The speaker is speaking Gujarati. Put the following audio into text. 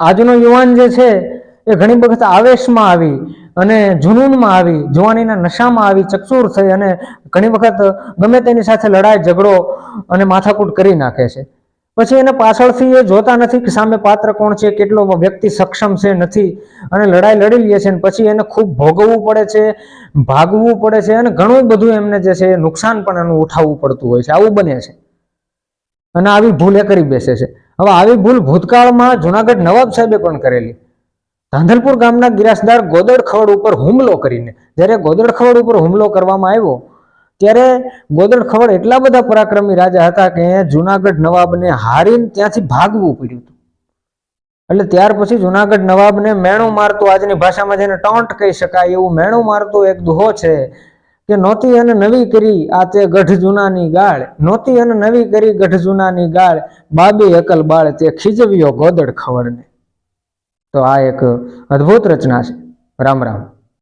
આજનો યુવાન જે છે એ ઘણી વખત આવેશમાં આવી અને જુનૂનમાં આવી, જુવાનીના નશામાં આવી ચકસૂર થઈ અને ઘણી વખત ગમે તેની સાથે લડાઈ, ઝઘડો અને માથાકૂટ કરી નાખે છે. પછી એને પાછળથી એ જોતા નથી કે સામે પાત્ર કોણ છે, કેટલો વ્યક્તિ સક્ષમ છે, નથી અને લડાઈ લડી લે છે અને પછી એને ખૂબ ભોગવવું પડે છે, ભાગવું પડે છે અને ઘણું બધું એમને જે છે નુકસાન પણ એનું ઉઠાવવું પડતું હોય છે. આવું બને છે. અને આવી ભૂલે કરી બેસે છે. હવે આવી ભૂલ ભૂતકાળમાં જુનાગઢ નવાબ સાહેબે પણ કરેલી. ધાંધલપુર ગામના ગિરાસદાર ગોદડ ઉપર હુમલો કરીને, જ્યારે ગોદડ ઉપર હુમલો કરવામાં આવ્યો, ત્યારે ગોદડ એટલા બધા પરાક્રમી રાજા હતા કે જુનાગઢ નવાબને હારીને ત્યાંથી ભાગવું પડ્યું હતું. એટલે ત્યાર પછી જુનાગઢ નવાબને મેણું મારતું, આજની ભાષામાં જેને ટોન્ટ કહી શકાય એવું મેણું મારતું એક દુહો છે કે નોતી અને નવી કરી આ તે ગઢ જૂનાની ગાળ. નોતી અને નવી કરી ગઢ જૂનાની ગાળ. બાબી અકલ બાળ તે ખીજવ્યો ગોદડ ખવડને. તો આ એક અદ્ભુત રચના છે. રામ રામ.